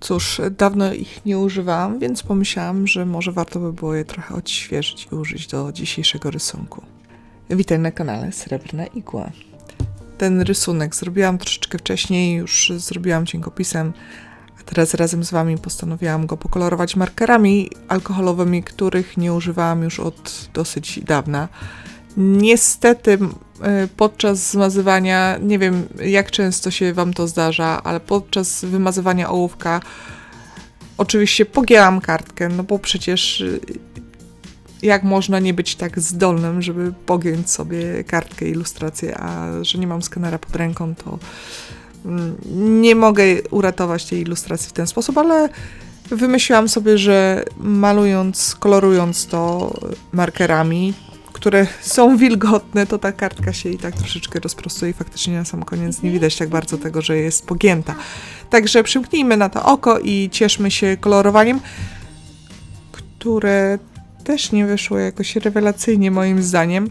Cóż, dawno ich nie używałam, więc pomyślałam, że może warto by było je trochę odświeżyć i użyć do dzisiejszego rysunku. Witaj na kanale Srebrna Igła. Ten rysunek zrobiłam troszeczkę wcześniej, już zrobiłam cienkopisem, a teraz razem z Wami postanowiłam go pokolorować markerami alkoholowymi, których nie używałam już od dosyć dawna. Niestety podczas zmazywania, nie wiem jak często się Wam to zdarza, ale podczas wymazywania ołówka oczywiście pogięłam kartkę, no bo przecież y, jak można nie być tak zdolnym, żeby pogiąć sobie kartkę, ilustrację, a że nie mam skanera pod ręką, to mm, nie mogę uratować tej ilustracji w ten sposób, ale wymyśliłam sobie, że malując, kolorując to markerami, które są wilgotne, to ta kartka się i tak troszeczkę rozprostuje i faktycznie na sam koniec nie widać tak bardzo tego, że jest pogięta. Także przymknijmy na to oko i cieszmy się kolorowaniem, które też nie wyszło jakoś rewelacyjnie moim zdaniem.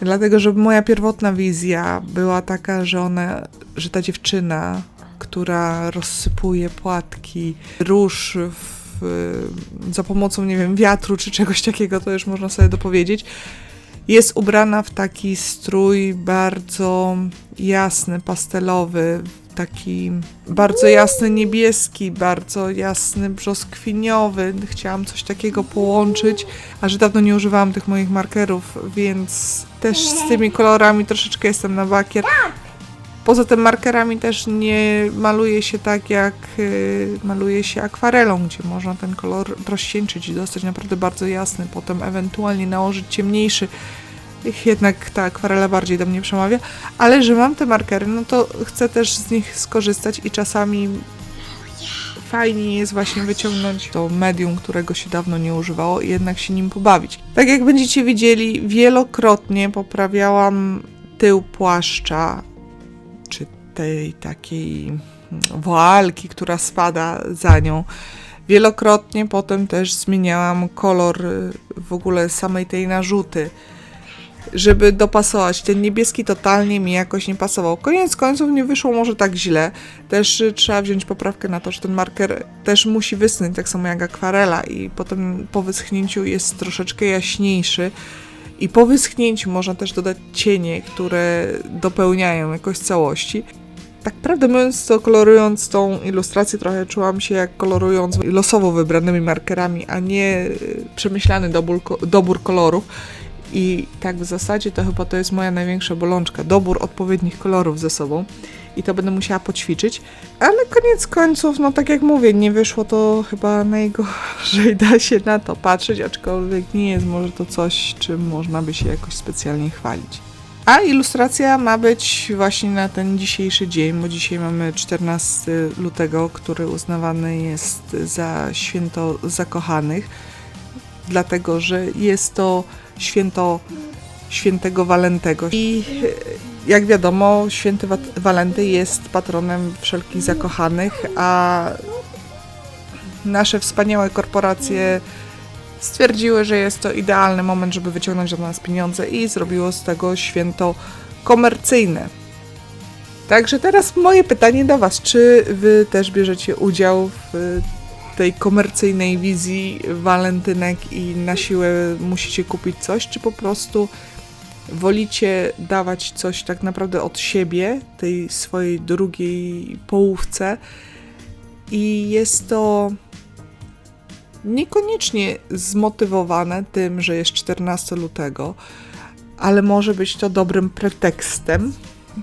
Dlatego, że moja pierwotna wizja była taka, że ona, że ta dziewczyna, która rozsypuje płatki róż w, za pomocą, nie wiem, wiatru czy czegoś takiego, to już można sobie dopowiedzieć, jest ubrana w taki strój bardzo jasny, pastelowy, taki bardzo jasny niebieski, bardzo jasny brzoskwiniowy. Chciałam coś takiego połączyć, a że dawno nie używałam tych moich markerów, więc też z tymi kolorami troszeczkę jestem na bakier. Poza tym markerami też nie maluje się tak jak y, maluje się akwarelą, gdzie można ten kolor rozcieńczyć i dostać naprawdę bardzo jasny, potem ewentualnie nałożyć ciemniejszy. Jednak ta akwarela bardziej do mnie przemawia, ale że mam te markery, no to chcę też z nich skorzystać i czasami fajnie jest właśnie wyciągnąć to medium, którego się dawno nie używało i jednak się nim pobawić. Tak jak będziecie widzieli, wielokrotnie poprawiałam tył płaszcza, tej takiej woalki, która spada za nią. Wielokrotnie potem też zmieniałam kolor y, w ogóle samej tej narzuty, żeby dopasować. Ten niebieski totalnie mi jakoś nie pasował. Koniec końców nie wyszło może tak źle. Też y, trzeba wziąć poprawkę na to, że ten marker też musi wysnąć, tak samo jak akwarela i potem po wyschnięciu jest troszeczkę jaśniejszy. I po wyschnięciu można też dodać cienie, które dopełniają jakoś całości. Tak prawdę mówiąc, to kolorując tą ilustrację trochę czułam się jak kolorując losowo wybranymi markerami, a nie y, przemyślany dobór, dobór kolorów. I tak w zasadzie to chyba to jest moja największa bolączka, dobór odpowiednich kolorów ze sobą. I to będę musiała poćwiczyć. Ale koniec końców, no tak jak mówię, nie wyszło to chyba najgorzej da się na to patrzeć, aczkolwiek nie jest może to coś, czym można by się jakoś specjalnie chwalić. A ilustracja ma być właśnie na ten dzisiejszy dzień, bo dzisiaj mamy 14 lutego, który uznawany jest za święto zakochanych, dlatego że jest to święto świętego Walentego. I e, jak wiadomo, święty Wa- Walenty jest patronem wszelkich zakochanych, a nasze wspaniałe korporacje stwierdziły, że jest to idealny moment, żeby wyciągnąć od nas pieniądze i zrobiło z tego święto komercyjne. Także teraz moje pytanie do Was, czy Wy też bierzecie udział w tej komercyjnej wizji walentynek i na siłę musicie kupić coś, czy po prostu wolicie dawać coś tak naprawdę od siebie, tej swojej drugiej połówce i jest to niekoniecznie zmotywowane tym, że jest 14 lutego, ale może być to dobrym pretekstem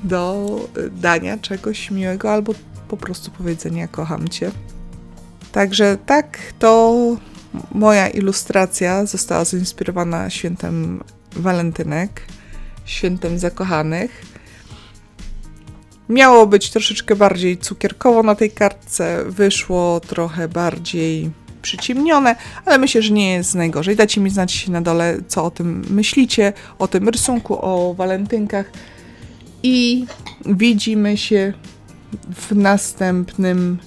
do y, dania czegoś miłego albo po prostu powiedzenia kocham cię. Także tak, to moja ilustracja została zainspirowana świętem walentynek, świętem zakochanych. Miało być troszeczkę bardziej cukierkowo na tej kartce, wyszło trochę bardziej przyciemnione, ale myślę, że nie jest najgorzej. Dajcie mi znać na dole, co o tym myślicie, o tym rysunku, o walentynkach i widzimy się w następnym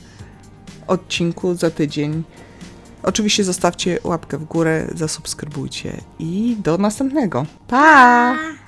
odcinku za tydzień. Oczywiście zostawcie łapkę w górę, zasubskrybujcie i do następnego. Pa!